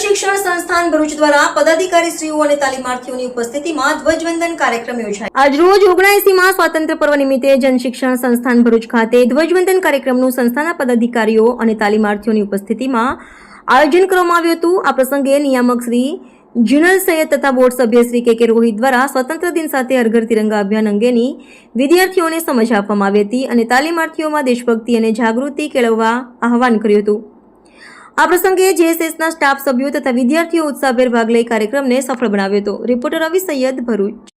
શિક્ષણ સંસ્થાન ભરૂચ દ્વારા પદાધિકારીશ્રીઓ અને તાલીમાર્થીઓની ઉપસ્થિતિમાં ધ્વજવંદન કાર્યક્રમ યોજાયો. આજરોજ ઓગણસીમાં સ્વાતંત્ર્ય પર્વ નિમિત્તે જન શિક્ષણ સંસ્થાન ભરૂચ ખાતે ધ્વજવંદન કાર્યક્રમનું સંસ્થાના પદાધિકારીઓ અને તાલીમાર્થીઓની ઉપસ્થિતિમાં આયોજન કરવામાં આવ્યું હતું. આ પ્રસંગે નિયામક શ્રી જુનલ સૈયદ તથા બોર્ડ સભ્ય શ્રી કે કે રોહિત દ્વારા સ્વતંત્ર દિન સાથે હર ઘર તિરંગા અભિયાન અંગેની વિદ્યાર્થીઓને સમજ આપવામાં આવી હતી અને તાલીમાર્થીઓમાં દેશભક્તિ અને જાગૃતિ કેળવવા આહવાન કર્યું હતું. આ પ્રસંગે જેએસએસના સ્ટાફ સભ્યો તથા વિદ્યાર્થીઓ ઉત્સાહભેર ભાગ લઈ કાર્યક્રમને સફળ બનાવ્યો હતો. રિપોર્ટર રવિ સૈયદ ભરૂચ.